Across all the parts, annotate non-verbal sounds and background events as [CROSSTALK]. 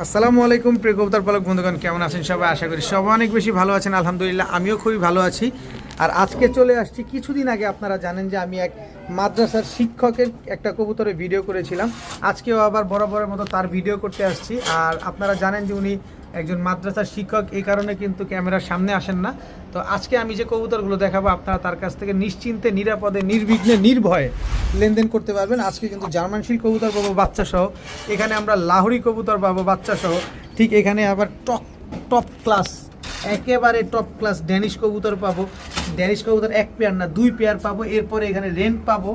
আসসালামু আলাইকুম, প্রিয় কবুতার পালক বন্ধুগণ, কেমন আছেন সবাই? আশা করি সবাই অনেক বেশি ভালো আছেন। আলহামদুলিল্লাহ, আমিও খুবই ভালো আছি। আর আজকে চলে আসছি, কিছুদিন আগে আপনারা জানেন যে আমি এক মাদ্রাসার শিক্ষকের একটা কবুতরে ভিডিও করেছিলাম। আজকেও আবার বরাবরের মতো তার ভিডিও করতে আসছি। আর আপনারা জানেন যে উনি একজন মাদ্রাসার শিক্ষক, এই কারণে কিন্তু ক্যামেরার সামনে আসেন না। তো আজকে আমি যে কবুতরগুলো দেখাবো, আপনারা তার কাছ থেকে নিশ্চিন্তে, নিরাপদে, নির্বিঘ্নে, নির্ভয়ে লেনদেন করতে পারবেন। আজকে কিন্তু জার্মান শিল কবুতর পাবো বাচ্চা সহ এখানে আমরা লাহোরি কবুতর পাবো বাচ্চা সহ ঠিক এখানে আবার টপ টপ ক্লাস, একেবারে টপ ক্লাস ড্যানিশ কবুতর পাবো। ড্যানিশ কবুতর এক পেয়ার না, দুই পেয়ার পাবো। এরপরে এখানে রেন্ট পাবো।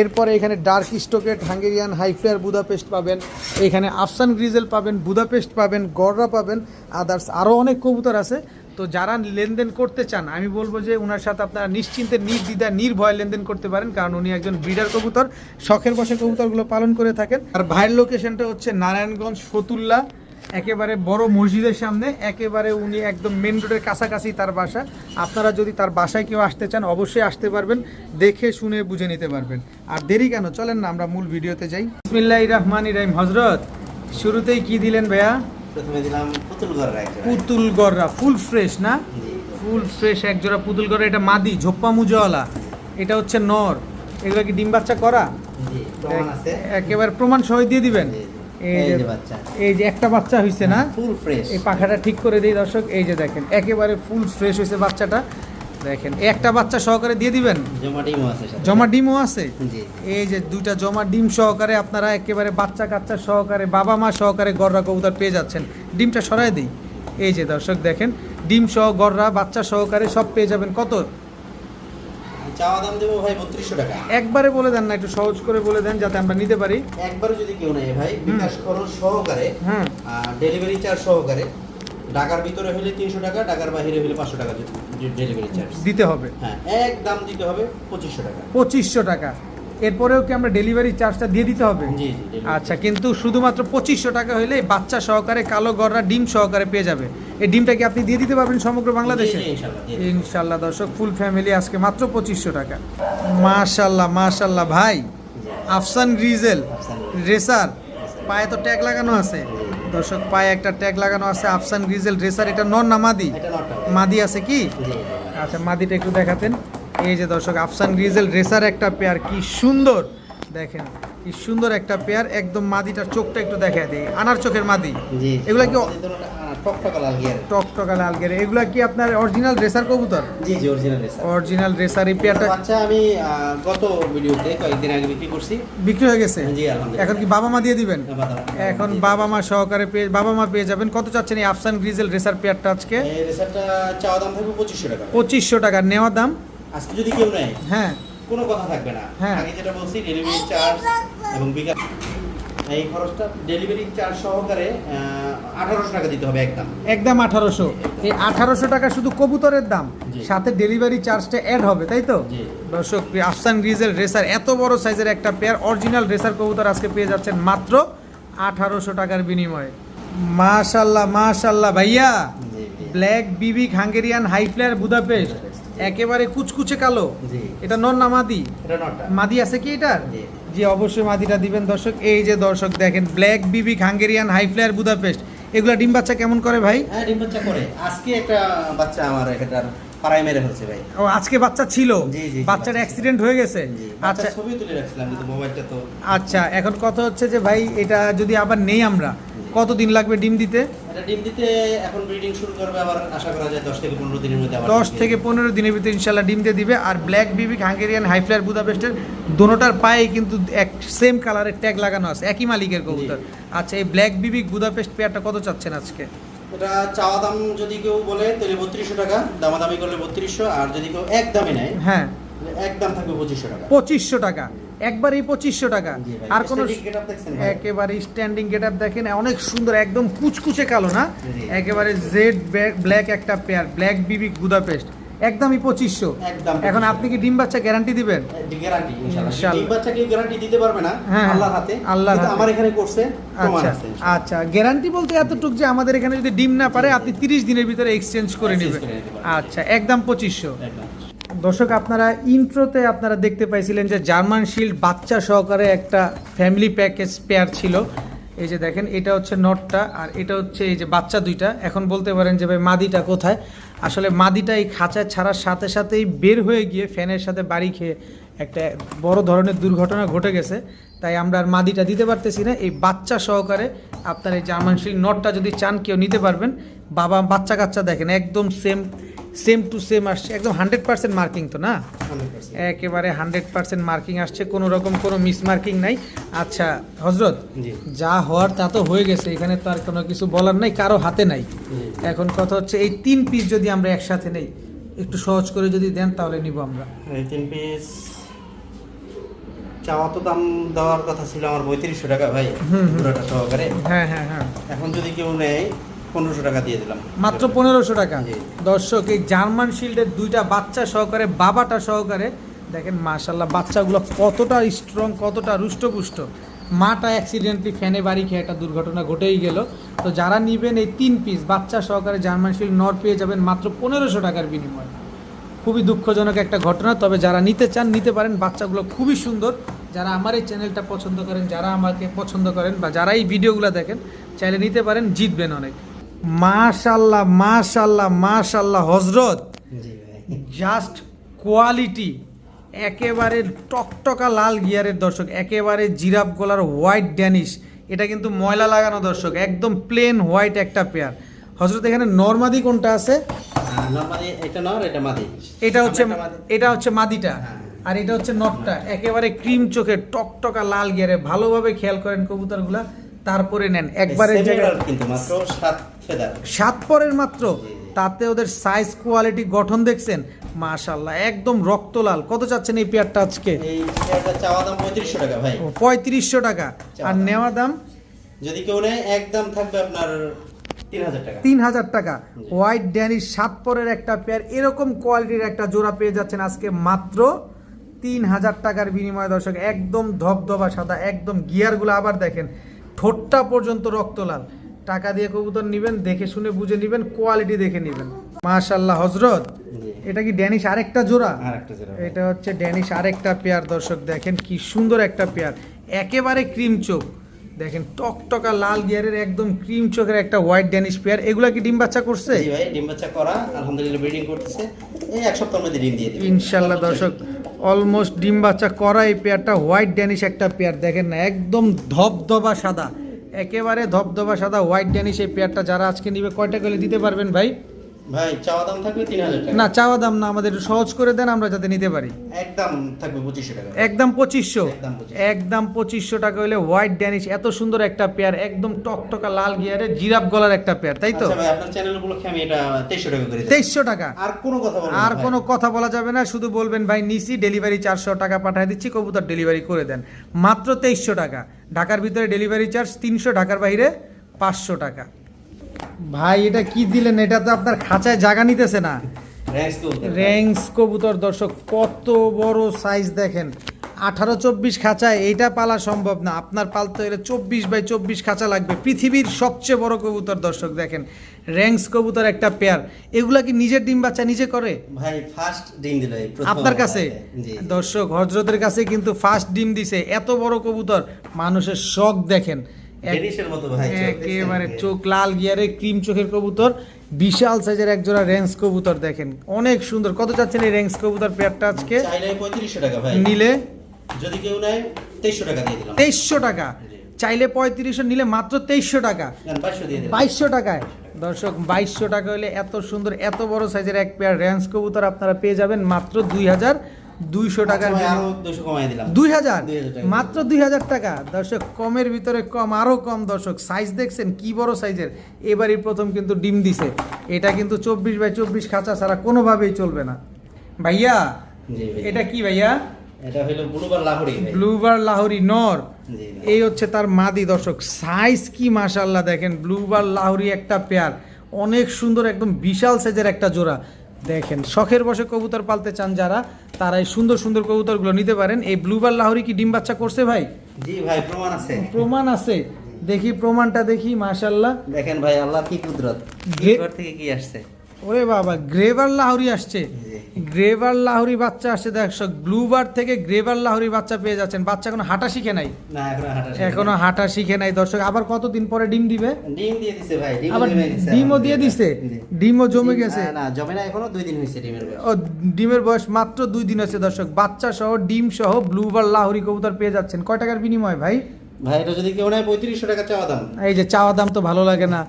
এরপরে এখানে ডার্ক স্টকেট হাঙ্গেরিয়ান হাইফ্লেয়ার বুদাপেস্ট পাবেন। এখানে আফসান গ্রিজেল পাবেন বুদাপেস্ট পাবেন গড়রা পাবেন আদার্স আরও অনেক কবুতর আছে। তো যারা লেনদেন করতে চান, আমি বলব যে ওনার সাথে আপনারা নিশ্চিন্তে নির্দ্বিধা নির্ভয় লেনদেন করতে পারেন, কারণ উনি একজন ব্রিডার কবুতর, শখের বসে কবুতরগুলো পালন করে থাকেন। আর ভাইয়ের লোকেশনটা হচ্ছে নারায়ণগঞ্জ ফতুল্লা। একেবারে বড় মসজিদের সামনে একেবারে উনি একদম মেন রোডের কাছাকাছি তার বাসা। আপনারা যদি তার বাসায় কেউ আসতে চান অবশ্যই আসতে পারবেন দেখে শুনে বুঝে নিতে পারবেন। আর দেরি কেন? চলেন না আমরা মূল ভিডিওতে যাই। বিসমিল্লাহ রহমান ইরাহিম হজরত শুরুতেই কি দিলেন ভাইয়া? পুতুল গররা ফুল ফ্রেশ না? ফুল ফ্রেশ এক জোড়া পুতুল এটা মাদি ঝোপ্পা মুজওয়ালা এটা হচ্ছে নর। এগুলো কি ডিম বাচ্চা করা? একেবারে প্রমাণ সহ দিয়ে দিবেন। এই যে যে বাচ্চা। এই যে একটা বাচ্চা হয়েছে না? ফুল ফ্রেশ এই পাখাটা ঠিক করে দিই দর্শক এই যে দেখেন একেবারে ফুল ফ্রেশ হয়েছে বাচ্চাটা। দেখেন একটা বাচ্চা সহকারে দিয়ে দিবেন? জমা ডিমও আছে জমা ডিমও আছে? এই যে দুইটা জমা ডিম সহকারে আপনারা একেবারে বাচ্চা কাচ্চা সহকারে বাবা মা সহকারে গররা কবুতর পেয়ে যাচ্ছেন। ডিমটা সরাই দিই। এই যে দর্শক দেখেন ডিম সহ গররা বাচ্চা সহকারে সব পেয়ে যাবেন কত? চাওয়া দাম দেবো ভাই বত্রিশশো টাকা। একবারে বলে দেন না একটু সহজ করে বলে দেন যাতে আমরা নিতে পারি। একবারে যদি কেউ নেয় ভাই বিকাশ খরচ সহকারে ডেলিভারি চার্জ সহকারে ঢাকার ভিতরে হলে তিনশো টাকা ঢাকার বাইরে হলে পাঁচশো টাকা ডেলিভারি চার্জ দিতে হবে। হ্যাঁ এক দাম দিতে হবে পঁচিশশো টাকা। পঁচিশশো টাকা। এরপরেও কি আমরা ডেলিভারি চার্জটা দিয়ে দিতে হবে? আচ্ছা কিন্তু শুধুমাত্র পঁচিশশো টাকা হলে বাচ্চা সহকারে কালো গররা ডিম সহকারে পেয়ে যাবে। এই ডিমটা কি আপনি দিয়ে দিতে পারবেন সমগ্র বাংলাদেশে? ইনশাল্লাহ, দর্শক ফুল ফ্যামিলি আজকে মাত্র পঁচিশশো টাকা। মাশাল্লাহ মাশাল্লাহ ভাই। আফসান গ্রিজেল রেসার পায়ে তো ট্যাগ লাগানো আছে। দর্শক পায়ে একটা ট্যাগ লাগানো আছে আফসান গ্রিজেল রেসার এটা নন না মাদি? মাদি। আছে কি? আচ্ছা মাদিটা একটু দেখাতেন। এই যে দর্শক আফসান গ্রিজেল রেসার একটা পেয়ার কি সুন্দর। দেখেন কি সুন্দর একটা পেয়ার একদম মাদিটার চোখটা একটু দেখা দিই। আনার চোখের মাদি। এগুলা কি টকটকা লাল গেরে এগুলা কি আপনার অরিজিনাল রেসার কবুতর? জি জি অরিজিনাল রেসার। অরিজিনাল রেসার এই পেয়ারটা বাচ্চা আমি গত ভিডিওতে কয়েকদিন আগে বিক্রি করছি। বিক্রি হয়ে গেছে? জি আলহামদুলিল্লাহ। এখন কি বাবা মা দিয়ে দিবেন? এখন বাবা মা সহকারে পেয়ে বাবা মা পেয়ে যাবেন। কত চাচ্ছেন এই আফসান গ্রিজেল রেসার পেয়ারটা আজকে? এই রেসারটা চাওয়া দাম থাকবে পঁচিশশো টাকা। টাকা। নেওয়া দাম? আজকে যদি কেউ নেয় হ্যাঁ। কোনো কথা থাকবে না। হ্যাঁ। আগে যেটা বলছি ডেলিভারি চার্জ এবং বিকাশ। এই খরচটা ডেলিভারি চার্জ সহকারে আঠারোশো টাকা দিতে হবে একদম। একদম আঠারোশো। এই আঠারোশো টাকা শুধু কবুতরের দাম সাথে ডেলিভারি চার্জটা অ্যাড হবে তাই তো? দর্শক আফসান গ্রিজেল রেসার এত বড় সাইজের একটা পেয়ার অরিজিনাল রেসার কবুতর আজকে পেয়ে যাচ্ছেন মাত্র আঠারোশো টাকার বিনিময়ে। মাশাল্লাহ মাশাল্লাহ ভাইয়া। ব্ল্যাক বিবিক হাঙ্গেরিয়ান হাইফ্লায়ার বুদাপেস্ট একেবারে কুচকুচে কালো। এটা নন না মাদি? মাদি আছে কি এটার? জি। জি অবশ্যই মাদিটা দিবেন দর্শক। এই যে দর্শক দেখেন ব্ল্যাক বিবিক হাঙ্গেরিয়ান হাইফ্লায়ার বুদাপেস্ট এগুলা ডিম বাচ্চা কেমন করে ভাই? হ্যাঁ ডিম বাচ্চা করে। আজকে একটা বাচ্চা আমার এটার পাড়ায় মেরে ফেলছে ভাই। ও আজকে বাচ্চা ছিল? বাচ্চার অ্যাক্সিডেন্ট হয়ে গেছে? আচ্ছা। ছবি তুলে রাখছিলাম কিন্তু মোবাইলটা তো আচ্ছা এখন কথা হচ্ছে যে ভাই এটা যদি আবার নেই আমরা কতদিন লাগবে ডিম দিতে? এটা ডিম দিতে এখন ব্রিডিং শুরু করবে আবার আশা করা যায় দশ থেকে পনেরো দিনের মধ্যে আবার দশ ডিম থেকে দিয়ে পনেরো দিনের ভিতরে ইনশাল্লাহ ডিম দিয়ে দিবে। আর ব্ল্যাক বিবিক হাঙ্গেরিয়ান হাই হাইফ্লায়ার বুদাপেস্টের দোনোটার পায়ে কিন্তু এক সেম কালারের ট্যাগ লাগানো আছে একই মালিকের কবুতর। আচ্ছা এই ব্ল্যাক বিবিক বুদাপেস্ট পেয়ারটা কত চাচ্ছেন আজকে? এটা চাওয়া দাম যদি কেউ বলে তাহলে বত্রিশশো টাকা দামাদামি করলে বত্রিশশো আর যদি কেউ এক দামে নেয় হ্যাঁ। তাহলে এক দাম থাকবে পঁচিশশো টাকা। পঁচিশশো টাকা। একবারেই পঁচিশশো টাকা। আর কোনো? একেবারে স্ট্যান্ডিং গেট আপ দেখেন অনেক সুন্দর একদম কুচকুচে কালো না? একেবারে জেড ব্ল্যাক একটা পেয়ার ব্ল্যাক বিবিক বুদাপেস্ট একদমই পঁচিশশো। এখন আপনি কি ডিম বাচ্চা গ্যারান্টি দিবেন? হ্যাঁ, আচ্ছা আচ্ছা গ্যারান্টি বলতে এতটুক যে আমাদের এখানে যদি ডিম না পারে আপনি তিরিশ দিনের ভিতরে এক্সচেঞ্জ করে নেবেন। আচ্ছা একদম পঁচিশশো। দর্শক, আপনারা ইন্ট্রোতে আপনারা দেখতে পাইছিলেন যে জার্মান শিল্ড বাচ্চা সহকারে একটা ফ্যামিলি প্যাকেজ পেয়ার ছিল। এই যে দেখেন, এটা হচ্ছে নটটা আর এটা হচ্ছে এই যে বাচ্চা দুইটা। এখন বলতে পারেন যে ভাই, মাদিটা কোথায়? আসলে মাদিটা এই খাঁচা ছাড়ার সাথে সাথেই বের হয়ে গিয়ে ফ্যানের সাথে বাড়ি খেয়ে একটা বড় ধরনের দুর্ঘটনা ঘটে গেছে। তাই আমরা আর মাদিটা দিতে পারতেছি না। এই বাচ্চা সহকারে আপনার এই জার্মান শিল নটটা যদি চান, কেউ নিতে পারবেন। বাবা বাচ্চা কাচ্চা দেখেন, একদম সেম সেম টু সেম আসছে একদম হান্ড্রেড পার্সেন্ট মার্কিং তো না? একেবারে হান্ড্রেড পার্সেন্ট মার্কিং আসছে কোনো রকম কোনো মিস মার্কিং নাই। আচ্ছা হজরত যা হওয়ার তা তো হয়ে গেছে এখানে তো আর কোনো কিছু বলার নাই কারও হাতে নাই। এখন কথা হচ্ছে এই তিন পিস যদি আমরা একসাথে নেই একটু সহজ করে যদি দেন তাহলে নিব আমরা। এই তিন পিস চাওয়া তো দাম দেওয়ার কথা ছিল আমার পঁয়ত্রিশশো টাকা ভাই হুম। পুরোটা সহকারে। হ্যাঁ হ্যাঁ হ্যাঁ। এখন যদি কেউ নেয় পনেরোশো টাকা দিয়ে দিলাম। মাত্র পনেরোশো টাকা। দর্শক এই জার্মান শিল্ডের দুইটা বাচ্চা সহকারে বাবাটা সহকারে দেখেন মাশাল্লাহ বাচ্চাগুলো কতটা স্ট্রং কতটা রুষ্টপুষ্ট। মাটা অ্যাক্সিডেন্টলি ফ্যানে বাড়ি খেয়ে একটা দুর্ঘটনা ঘটেই গেল। তো যারা নিবেন এই তিন পিস বাচ্চা সহকারে জার্মান শিল্ড নর পেয়ে যাবেন মাত্র পনেরোশো টাকার বিনিময়ে। খুবই দুঃখজনক একটা ঘটনা তবে যারা নিতে চান নিতে পারেন বাচ্চাগুলো খুবই সুন্দর। যারা আমার এই চ্যানেলটা পছন্দ করেন যারা আমাকে পছন্দ করেন বা যারা এই ভিডিওগুলো দেখেন চাইলে নিতে পারেন জিতবেন অনেক। মাশাল্লাহ মাশাল্লাহ মাশাল্লাহ হজরত জাস্ট কোয়ালিটি একেবারে টকটকা লাল গিয়ারের দর্শক একেবারে জিরাফ গলার হোয়াইট ড্যানিশ এটা কিন্তু ময়লা লাগানো দর্শক একদম প্লেন হোয়াইট একটা পেয়ার হজরত এখানে নর্মাদি কোনটা আছে? এটা হচ্ছে এটা হচ্ছে মাদিটা হ্যাঁ। আর এটা হচ্ছে নটটা। একেবারে ক্রিম চোখে টকটকা লাল গিয়ারে ভালোভাবে খেয়াল করেন কবুতরগুলা। তারপরে নেন একবারে জায়গায় কিন্তু মাত্র সাত ফেদার সাত পরের মাত্র তাতে ওদের সাইজ কোয়ালিটি গঠন দেখছেন মাশাল্লাহ একদম রক্তলাল। কত চাচ্ছেন এই পেয়ারটা আজকে? এই পেয়ারটা চাওয়া দাম পঁয়ত্রিশশো টাকা ভাই। টাকা। আর নেওয়া দাম? যদি কেউ নেয় একদম থাকবে আপনার তিন হাজার টাকা। হোয়াইট ড্যানিশ সাত পরের একটা পেয়ার এরকম কোয়ালিটির একটা জোড়া পেয়ে যাচ্ছেন আজকে মাত্র তিন হাজার টাকার বিনিময়ে দর্শক একদম ধবধবা সাদা একদম গিয়ারগুলো আবার দেখেন। ঠোঁটটা পর্যন্ত রক্তলাল। টাকা দিয়ে কবুতর নেবেন দেখে শুনে বুঝে নেবেন কোয়ালিটি দেখে নেবেন। মাশাল্লাহ হজরত এটা কি ড্যানিশ আরেকটা জোড়া। এটা হচ্ছে ড্যানিশ আরেকটা পেয়ার দর্শক দেখেন কি সুন্দর একটা পেয়ার। একেবারে ক্রিম চোখ। দেখেন টকটকা লাল গিয়ারের একদম ক্রিম চোখের একটা হোয়াইট ড্যানিশ পেয়ার। এগুলা কি ডিম বাচ্চা করছে? জি ভাই ডিম বাচ্চা করা আলহামদুলিল্লাহ ব্রিডিং করতেছে। এই এক সপ্তাহের মধ্যে ডিম দিয়ে দিবে। ইনশাল্লাহ দর্শক অলমোস্ট ডিম বাচ্চা করা এই পেয়ারটা হোয়াইট ড্যানিশ একটা পেয়ার। দেখেন না, একদম ধবধবা সাদা। একেবারে ধবধবা সাদা হোয়াইট ড্যানিশ এই পেয়ারটা যারা আজকে নিবে, কয়টা করে দিতে পারবেন ভাই? ভাই চাওয়া দাম থাকবে তিন হাজার টাকা। না চাওয়া দাম না আমাদের সহজ করে দেন আমরা যাতে নিতে পারি। একদম থাকবে পঁচিশশো টাকা। একদম পঁচিশশো। একদম পঁচিশশো। টাকা হলে হোয়াইট ড্যানিশ এত সুন্দর একটা পেয়ার একদম টকটকা লাল গিয়ারে জিরাফ গলার একটা পেয়ার তাই তো? আচ্ছা ভাই আপনার চ্যানেল উপলক্ষে আমি এটা তেইশশো টাকা করে তেইশশো টাকা। আর কোনো কথা আর কোনো কথা বলা যাবে না শুধু বলবেন ভাই নিসি ডেলিভারি চারশো টাকা পাঠিয়ে দিচ্ছি কবুতর ডেলিভারি করে দেন। মাত্র তেইশশো টাকা। ঢাকার ভিতরে ডেলিভারি চার্জ তিনশো ঢাকার বাইরে পাঁচশো টাকা। ভাই এটা কি দিলেন? এটা তো আপনার খাঁচায় জায়গা নিতেছে না। র্যাঙ্কস কবুতর দর্শক কত বড় সাইজ দেখেন। আঠারো চব্বিশ খাঁচায় এইটা পালা সম্ভব না। আপনার পালতে হলে চব্বিশ বাই চব্বিশ খাঁচা লাগবে। পৃথিবীর সবচেয়ে বড় কবুতর দর্শক দেখেন। র্যাঙ্কস কবুতর একটা পেয়ার এগুলা কি নিজের ডিম বাচ্চা নিজে করে? ভাই ফার্স্ট ডিম দিল আপনার কাছে? দর্শক হজরতের কাছে কিন্তু ফার্স্ট ডিম দিছে। এত বড় কবুতর মানুষের শখ দেখেন। একেবারে চোখ লাল গিয়ারে ক্রিম চোখের কবুতর বিশাল সাইজের এক জোড়া রেঞ্জ কবুতর দেখেন। অনেক সুন্দর। কত চাচ্ছেন এই রেঞ্জ কবুতর পেয়ারটা আজকে? টাকা ভাই। নিলে? যদি কেউ নেয় তেইশশো টাকা দিয়ে দিলাম। তেইশশো টাকা। চাইলে পঁয়ত্রিশশো নিলে মাত্র তেইশশো টাকা। বাইশশো টাকায়। দর্শক বাইশশো টাকা হলে এত সুন্দর এত বড় সাইজের এক পেয়ার রেঞ্জ কবুতর আপনারা পেয়ে যাবেন মাত্র দুই হাজার দুইশো টাকার দুই হাজার মাত্র দুই হাজার টাকা। দর্শক কমের ভিতরে কম আরও কম দর্শক। সাইজ দেখছেন কি বড় সাইজের এবারই প্রথম কিন্তু ডিম দিছে। এটা কিন্তু চব্বিশ বাই চব্বিশ খাঁচা ছাড়া কোনোভাবেই চলবে না। ভাইয়া এটা কি ভাইয়া? এটা হলো ব্লুবার লাহোরি ব্লুবার লাহোরি নর। এই হচ্ছে তার মাদি দর্শক। সাইজ কি মাশাল্লাহ দেখেন। ব্লুবার লাহোরি একটা পেয়ার অনেক সুন্দর একদম বিশাল সাইজের একটা জোড়া। দেখেন শখের বসে কবুতর পালতে চান যারা তারা এই সুন্দর সুন্দর কবুতরগুলো নিতে পারেন। এই ব্লুবার লাহরি কি ডিম বাচ্চা করছে ভাই? জি ভাই প্রমাণ আছে। প্রমাণ আছে। দেখি প্রমাণটা দেখি মাশাল্লাহ দেখেন ভাই আল্লাহ কি কুদরত। ঘর থেকে কি আসছে? ওরে বাবা গ্রেভার লাহরি আসছে। গ্রেভার লাহরি বাচ্চা আসছে দর্শক ব্লুবার থেকে গ্রেভার লাহরি বাচ্চা পেয়ে যাচ্ছেন। বাচ্চা কোনো হাঁটা শিখে নাই। এখনও হাঁটা শেখে এখনও নাই। দর্শক আবার কতদিন পরে ডিম দিবে? ডিম দিয়ে দিছে ভাই আবার ডিমও দিয়ে দিছে? ডিমও জমে গেছে? না, জমে না এখনও দুই দিন হয়েছে ডিমের বয়স। ও ডিমের বয়স মাত্র দুই দিন হচ্ছে দর্শক। বাচ্চা সহ ডিম সহ ব্লুবার লাহরি কবুতর পেয়ে যাচ্ছেন। কয় টাকার বিনিময় ভাই? ভাই এটা যদি কেউ নেয় পঁয়ত্রিশশো টাকা চাওয়া দাম। এই যে চাওয়া দাম তো ভালো লাগে না।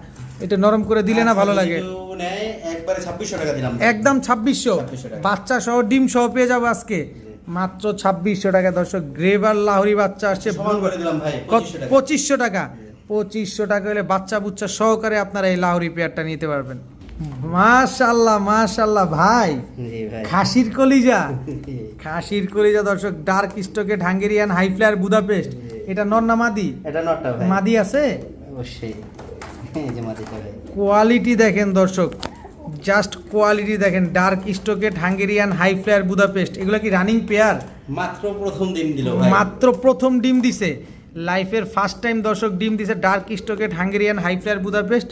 এটা নরম করে দিলে না ভালো আচ্ছা, লাগে? যদি কেউ নেয় একবারে ছাব্বিশশো টাকা দিলাম। একদম ছাব্বিশশো। 2600 বাচ্চা সহ ডিম সহ পেয়ে যাব আজকে। মাত্র ছাব্বিশশো টাকা দর্শক গ্রেভার লাহরি বাচ্চা আসছে সমান করে দিলাম ভাই কত- 2500 টাকা। পঁচিশশো টাকা। পঁচিশশো টাকা হলে বাচ্চা বুচ্চা সহকারে আপনারা এই লাহরি পেয়ারটা নিতে পারবেন। মাশাল্লাহ মাশাল্লাহ ভাই। খাসির কলিজা। খাসির কলিজা দর্শক ডার্ক স্টকে হাঙ্গেরিয়ান হাই ফ্লায়ার বুদাপেস্ট। এটা নর না মাদি? এটা নটটা মাদি আছে? অবশ্যই। কোয়ালিটি দেখেন দর্শক জাস্ট কোয়ালিটি দেখেন ডার্ক স্টকেট হাঙ্গেরিয়ান হাই ফ্লায়ার বুদাপেস্ট এগুলো কি রানিং পেয়ার? মাত্র প্রথম ডিম দিল মাত্র প্রথম ডিম দিছে। লাইফের ফার্স্ট টাইম দর্শক ডিম দিছে ডার্ক স্টকেট হাঙ্গেরিয়ান হাই ফ্লায়ার বুদাপেস্ট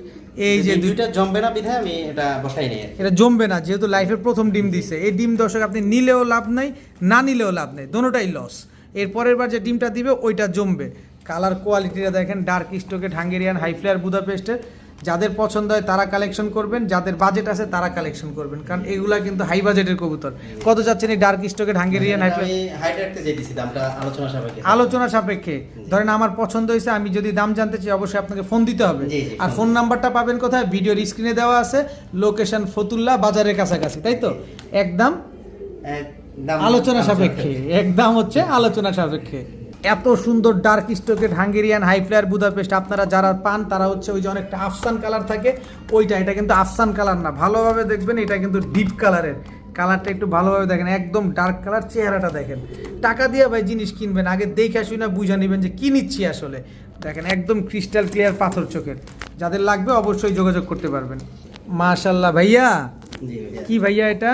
এই যে দুইটা জমবে না বিধায় আমি এটা বসাই নেই কি। এটা জমবে না যেহেতু লাইফের প্রথম ডিম দিছে। এই ডিম দর্শক আপনি নিলেও লাভ নাই না নিলেও লাভ নেই দোনোটাই লস এর পরের বার যে ডিমটা দিবে ওইটা জমবে। কালার কোয়ালিটিটা দেখেন ডার্ক স্টকেট হাঙ্গেরিয়ান হাই ফ্লায়ার বুদাপেস্টের যাদের পছন্দ হয় তারা কালেকশন করবেন যাদের বাজেট আছে তারা কালেকশন করবেন। কারণ এগুলা কিন্তু হাই বাজেটের কবুতর। কত যাচ্ছেন এই ডার্ক স্টকেট হাঙ্গেরিয়ান আলোচনা সাপেক্ষে। আলোচনা সাপেক্ষে। ধরেন আমার পছন্দ হয়েছে আমি যদি দাম জানতে চাই অবশ্যই আপনাকে ফোন দিতে হবে। আর ফোন নাম্বারটা পাবেন কোথায়? ভিডিওর স্ক্রিনে দেওয়া আছে লোকেশন ফতুল্লা বাজারের কাছাকাছি তাই তো? একদম একদম আলোচনা সাপেক্ষে। একদম হচ্ছে আলোচনা সাপেক্ষে। এত সুন্দর ডার্ক স্টোকেট হাঙ্গেরিয়ান হাই ফ্লায়ার বুদাপেস্ট আপনারা যারা পান তারা হচ্ছে ওই যে অনেকটা আফসান কালার থাকে ওইটা এটা কিন্তু আফসান কালার না। ভালোভাবে দেখবেন এটা কিন্তু ডিপ কালারের কালারটা একটু ভালোভাবে দেখেন একদম ডার্ক কালার চেহারাটা দেখেন। টাকা দিয়ে ভাই জিনিস কিনবেন আগে দেখে আসুন না বুঝে নেবেন যে কি নিচ্ছি আসলে। দেখেন একদম ক্রিস্টাল ক্লিয়ার পাথর চোখের। যাদের লাগবে অবশ্যই যোগাযোগ করতে পারবেন। মাশাল্লাহ ভাইয়া। কি ভাইয়া এটা?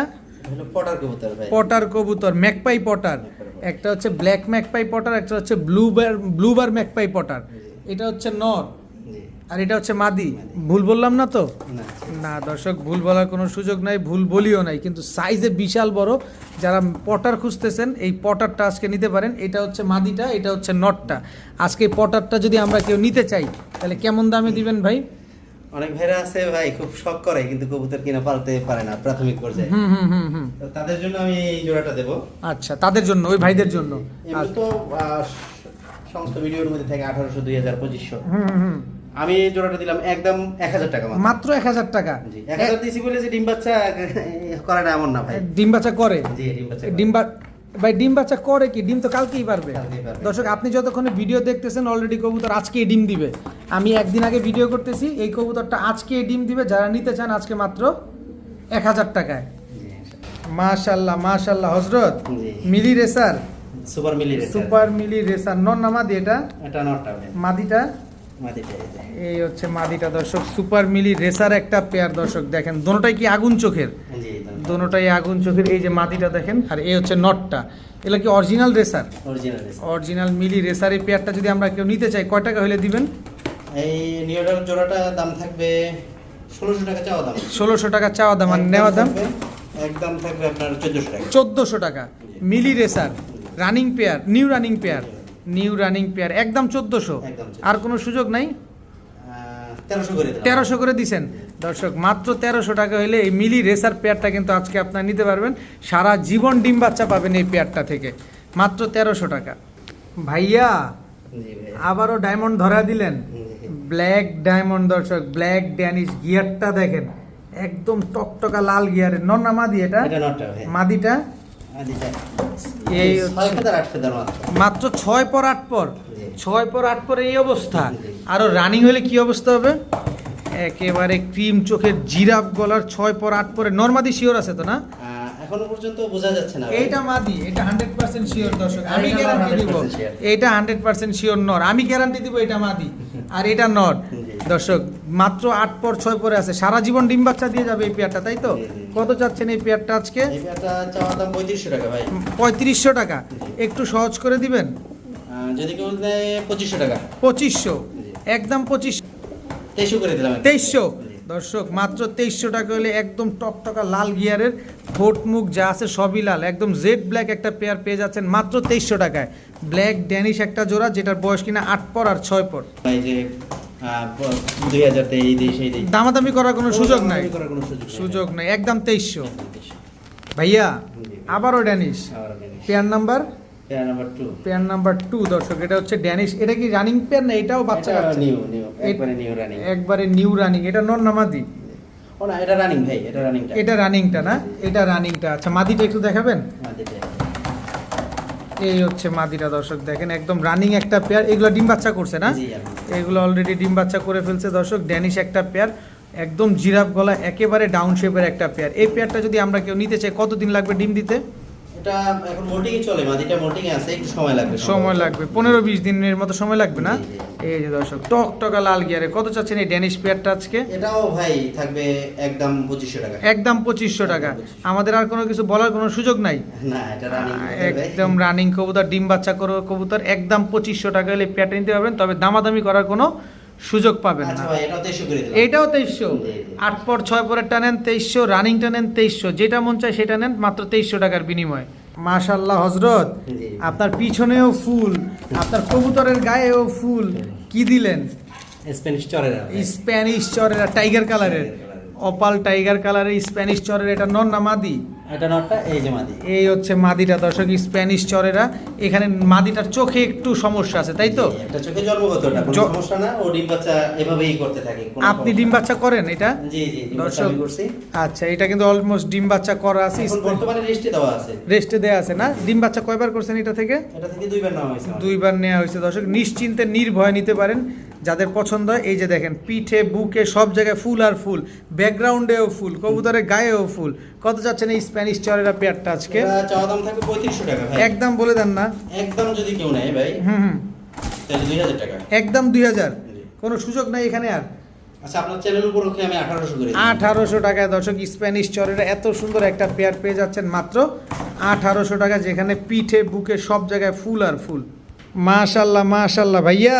পটার কবুতর ভাই। পটার কবুতর ম্যাকপাই পটার। একটা হচ্ছে ব্ল্যাক ম্যাকপাই পটার একটা হচ্ছে ব্লুবার ব্লুবার ম্যাকপাই পটার। এটা হচ্ছে নর। আর এটা হচ্ছে মাদি। ভুল বললাম না তো? না না দর্শক ভুল বলার কোনো সুযোগ নাই ভুল বলিও নাই কিন্তু সাইজে বিশাল বড়। যারা পটার খুঁজতেছেন এই পটারটা আজকে নিতে পারেন। এটা হচ্ছে মাদিটা এটা হচ্ছে নটটা আজকে এই পটারটা যদি আমরা কেউ নিতে চাই তাহলে কেমন দামে দিবেন ভাই? অনেক ভাইরা আছে ভাই খুব শখ করে কিন্তু কবুতর কিনা পালতে পারে না প্রাথমিক পর্যায়ে। তো তাদের জন্য আমি এই জোড়াটা দেবো। আচ্ছা তাদের জন্য ওই ভাইদের জন্য? তো সমস্ত ভিডিওর মধ্যে থাকে আঠারোশো দুই হাজার পঁচিশশো। আমি এই জোড়াটা দিলাম একদম এক হাজার টাকা মাত্র। এক হাজার টাকা? এক হাজার দিয়েছি বলে যে ডিম বাচ্চা করে না এমন না ভাই। ডিম বাচ্চা করে? জি ডিম বাচ্চা ডিম ভাই ডিম বাচ্চা করে কি? ডিম তো কালকেই পারবে। দর্শক আপনি যতক্ষণে ভিডিও দেখতেছেন অলরেডি কবুতর আজকেই ডিম দিবে। আমি একদিন আগে ভিডিও করতেছি এই কবুতরটা আজকে ডিম দিবে। যারা নিতে চান আজকে মাত্র এক হাজার টাকায়। মাশাল্লাহ মাশাল্লাহ হজরত। মিলি রেসার। সুপার মিলি রেসার। সুপার মিলি রেসার। নন না মাদি এটা? নটটা মাদিটা? এই হচ্ছে মাদিটা দর্শক। সুপার মিলি রেসার একটা পেয়ার দর্শক দেখেন দোনোটাই কি আগুন চোখের? দোনোটাই। আগুন চোখের এই যে মাদিটা দেখেন আর এই হচ্ছে নটটা। এগুলো কি অরিজিনাল রেসার? অরিজিনাল অরিজিনাল মিলি রেসার এই পেয়ারটা যদি আমরা কেউ নিতে চাই কয় টাকা হলে দিবেন? এই নিউডাল জোড়াটা দাম থাকবে ষোলোশো টাকা চাওয়া দাম। ষোলোশো টাকা চাওয়া দাম আর নেওয়া দাম? একদম থাকবে আপনার চোদ্দশো টাকা। চোদ্দোশো টাকা মিলি racer running pair new running pair. New running pair একদম চোদ্দোশো। আর কোনো সুযোগ নাই? তেরোশো করে দিছেন। দর্শক মাত্র তেরোশো টাকা হলে এই মিলি রেসার পেয়ারটা কিন্তু আজকে আপনারা নিতে পারবেন। সারা জীবন ডিম বাচ্চা পাবেন এই পেয়ারটা থেকে। মাত্র তেরোশো টাকা। ভাইয়া আবারও ডায়মন্ড ধরা দিলেন। ব্ল্যাক ডায়মন্ড দর্শক ব্ল্যাক ড্যানিশ গিয়ারটা দেখেন। একদম টকটকা লাল গিয়ারের নন না মাদি এটা? মাদিটা মাদিটা? এই ফেদার মাত্র। ছয় পর আট পর। ছয় পর আট পর এই অবস্থা। জি। আরও রানিং হলে কি অবস্থা হবে? একেবারে ক্রিম চোখের জিরাফ গলার ছয় পর আট পরে। নর্মাদি শিওর আছে তো না? এখনও পর্যন্ত বোঝা যাচ্ছে না। এইটা মাদি এটা হান্ড্রেড পার্সেন্ট শিওর দর্শক। আমি গ্যারান্টি দিব। হান্ড্রেড পার্সেন্ট শিওর নর। আমি গ্যারান্টি দিব এটা মাদি। আর এটা নট। দর্শক মাত্র আট পর ছয় পরে আছে। সারা জীবন ডিম বাচ্চা দিয়ে যাবে এই পেয়ারটা তাই তো। কত চাচ্ছেন এই পেয়ারটা আজকে? পঁয়ত্রিশশো টাকা ভাই। পঁয়ত্রিশশো টাকা। একটু সহজ করে দিবেন? যদি কেউ পঁচিশশো টাকা। পঁচিশশো। একদম পঁচিশ তেইশশো করে দিলাম। তেইশশো। দর্শক মাত্র তেইশশো টাকা হলে একদম টকটকা লাল গিয়ারের ঠোঁট মুখ যা আছে সবই লাল একদম জেড ব্ল্যাক একটা পেয়ার পেয়ে যাচ্ছেন মাত্র তেইশশো টাকায়। ব্ল্যাক ড্যানিশ একটা জোড়া যেটার বয়স কিনা আট পর আর ছয় পর। দামাদামি করার কোনো সুযোগ নাই। সুযোগ নাই। একদম তেইশশো। ভাইয়া আবারও Danish pair number pair number two pair number two দর্শক এটা হচ্ছে ড্যানিশ এটা কি রানিং পেয়ার না এটাও বাচ্চা নিউ নিউ একবারে নিউ রানিং একবারে নিউ রানিং এটা নন নামাদি ও না এটা রানিং ভাই এটা রানিংটা এটা রানিংটা না? এটা রানিংটা আচ্ছা মাদিটা একটু দেখাবেন? এই হচ্ছে মাদিটা দর্শক দেখেন একদম রানিং একটা পেয়ার এগুলো ডিম বাচ্চা করছে না? এগুলো অলরেডি ডিম বাচ্চা করে ফেলছে দর্শক ড্যানিশ একটা পেয়ার একদম জিরাফ গলা একেবারে ডাউন শেপের একটা পেয়ার এই পেয়ারটা যদি আমরা কেউ নিতে চাই কতদিন লাগবে ডিম দিতে? এটা এখন মোটিং চলে মাদিটা মোটিং আছে একটু সময় লাগবে সময় লাগবে পনেরো বিশ দিনের মতো সময় লাগবে না? জি, জি। এই যে দর্শক টক টকা লাল গিয়ারে কত চাচ্ছেন এই ড্যানিশ পেয়ারটা আজকে? এটাও ভাই থাকবে একদম পঁচিশশো টাকা। একদম পঁচিশশো টাকা। আমাদের আর কোনো কিছু বলার কোনো সুযোগ নাই? না এটা একদম রানিং কবুতর ডিম বাচ্চা করো কবুতর একদম পঁচিশশো টাকা হলে পেয়ারটা নিতে পারবেন তবে দামাদামি করার কোনো সুযোগ পাবেন আচ্ছা না। এটাও তেইশশো। আট পর ছয় পরেরটা নেন তেইশশো রানিংটা নেন তেইশশো যেটা মন চায় সেটা নেন মাত্র তেইশশো টাকার বিনিময়। মাশাল্লাহ হজরত আপনার পিছনেও ফুল আপনার কবুতরের গায়েও ফুল কি দিলেন? স্প্যানিশ চরেরা স্প্যানিশ চরের টাইগার কালারের অপাল টাইগার কালারের স্প্যানিশ চরের এটা নন না মাদি। এটা নটটা এই যে মাদি। এই হচ্ছে মাদিটা দর্শক স্প্যানিশ চরেরা। এখানে মাদিটার চোখে একটু সমস্যা আছে তাই তো? জি, চোখে জন্মগত ওটা কোনো সমস্যা না ও ডিম বাচ্চা এভাবেই করতে থাকে আপনি ডিম বাচ্চা করেন এটা? জি জি দর্শক করছি। আচ্ছা এটা কিন্তু অলমোস্ট ডিম বাচ্চা করা আছে বর্তমানে রেস্টে দেওয়া আছে। রেস্টে দেয়া আছে না? ডিম বাচ্চা কয়বার করছেন এটা থেকে? এটা থেকে দুইবার নেওয়া হয়েছে দুইবার নেওয়া হয়েছে দর্শক নিশ্চিন্তে নির্ভয় নিতে পারেন। যাদের পছন্দ হয় এই যে দেখেন পিঠে বুকে সব জায়গায় ফুল আর ফুল ব্যাকগ্রাউন্ডেও ফুল কবুতরের গায়েও ফুল। কত যাচ্ছেন এই স্প্যানিশ চরেরা পেয়ারটা আজকে? এটা চাওয়া দাম থাকবে পঁয়ত্রিশশো টাকা একদম বলে দেন না। একদম যদি কেউ নেয় ভাই হুম হুম। দুই হাজার টাকা। একদম দুই হাজার। কোনো সুযোগ নাই এখানে আর? আচ্ছা আপনার চ্যানেল উপলক্ষে আমি আঠারোশো করে দিই। আঠারোশো টাকায় দর্শক স্প্যানিশ চরের এত সুন্দর একটা পেয়ার পেয়ে যাচ্ছেন মাত্র আঠারোশো টাকা যেখানে পিঠে বুকে সব জায়গায় ফুল আর ফুল। মাশাল্লাহ মাশাল্লাহ ভাইয়া।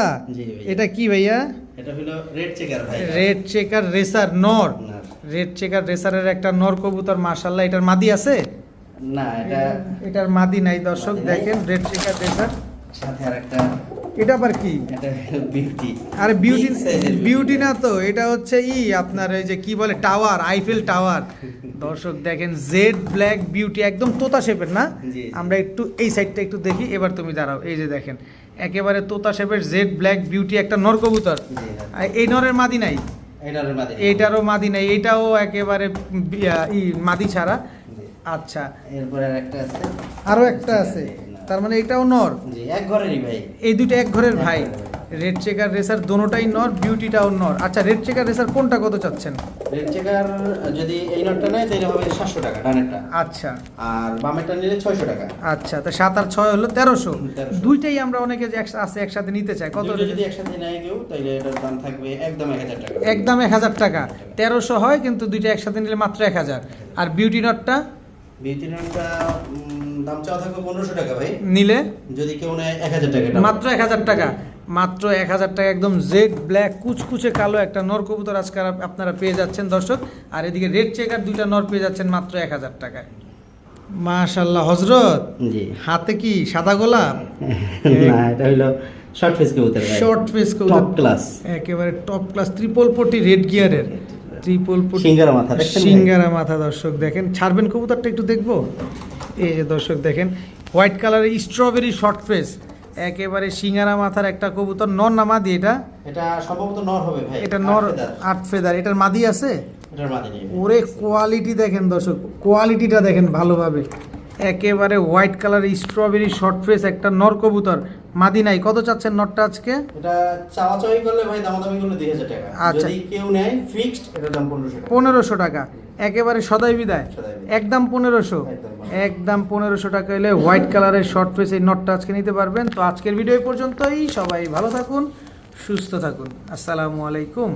এটা কি ভাইয়া? এটা হলো রেড চেকার ভাই রেড চেকার রেসার নর। রেড চেকার রেসারের একটা নর কবুতর মাশাল্লাহ এটার মাদি আছে? না এটা এটার মাদি নাই দর্শক দেখেন রেড চেকার রেসার সাথে আর একটা এটা আবার কি? এটা বিউটি আরে বিউটি বিউটি না তো এটা হচ্ছে ই আপনার ওই যে কি বলে টাওয়ার আইফেল টাওয়ার দর্শক দেখেন জেড ব্ল্যাক বিউটি একদম তোতা শেপের না। আমরা একটু এই সাইডটা একটু দেখি এবার তুমি দাঁড়াও এই যে দেখেন একেবারে তোতা শেপের জেড ব্ল্যাক বিউটি একটা নর কবুতর জি। আর এই নরের মাদি নাই? এইটারও মাদি নাই। এইটাও একেবারে ই মাদি ছাড়া। আচ্ছা। এরপরে একটা আছে। আরও একটা আছে। তার মানে এটাও নর? এক ঘরেরই ভাই। এই দুটো এক ঘরের ভাই। রেড চেকার রেসার দোনোটাই নর বিউটিটাও নর। আচ্ছা রেড চেকার রেসার কোনটা কত চাচ্ছেন? রেড চেকার যদি এই নটটা নেয় তাহলে হবে সাতশো টাকা ডানেরটা। আচ্ছা। আর বামেরটা নিলে ছয়শো টাকা। আচ্ছা তো সাত আর ছয় হলো তেরোশো। 1300 দুইটাই আমরা অনেকে যে আছে একসাথে নিতে চাই। কত যদি একসাথে নেয় কেউ তাহলে এটার দাম থাকবে একদম এক হাজার টাকা। একদম এক হাজার টাকা। তেরোশো হয় কিন্তু দুইটা একসাথে নিলে মাত্র এক হাজার। আর বিউটি নটটা বিউটি নটটা দাম চাওয়া থাকবে পনেরোশো টাকা ভাই। নিলে? যদি কেউ নেয় এক হাজার টাকা মাত্র এক হাজার টাকা। মাত্র এক হাজার টাকা একদম জেড ব্ল্যাক কুচকুচে কালো একটা নর কবুতর আজকে আপনারা পেয়ে যাচ্ছেন দর্শক। আর এদিকে রেড চেকার দুইটা নর পেয়ে যাচ্ছেন মাত্র এক হাজার টাকায়। মাশাল্লাহ হজরত? হাতে কি সাদা গোলাপ? [LAUGHS] না এটা হলো শর্ট ফেস কবুতর শর্ট ফেস টপ ক্লাস একেবারে টপ ক্লাস ট্রিপল পটি রেড গিয়ারের ট্রিপল পটি সিঙ্গারা মাথা সিঙ্গারা মাথা দর্শক দেখেন ছাড়বেন কবুতরটা একটু দেখব? এই যে দর্শক দেখেন হোয়াইট কালারের স্ট্রবেরি শর্ট ফেস একেবারে সিঙ্গারা মাথার একটা কবুতর নর না মাদি এটা? এটা সম্ভবত নর হবে ভাই এটা নর আট ফেদার। এটার মাদি আছে? এটার মাঝে নেই ওরে কোয়ালিটি দেখেন দর্শক কোয়ালিটিটা দেখেন ভালোভাবে। একেবারে white colour strawberry short face একটা নর কবুতর মাদি নাই। কত চাচ্ছেন নরটা আজকে? এটা চাওয়া চাওয়ি করলে ভাই দামাদামি করলে দুই হাজার টাকা। আচ্ছা। যদি কেউ নেয় ফিক্সড এটার দাম পনেরোশো টাকা। পনেরোশো টাকা। একেবারে সদাই বিদায়। একদম পনেরোশো। একদম। একদম পনেরোশো টাকা এলে হোয়াইট কালারের শর্ট ফেস এই নটটা আজকে নিতে পারবেন। তো আজকের ভিডিও পর্যন্তই। সবাই ভালো থাকুন সুস্থ থাকুন। আসসালামু আলাইকুম।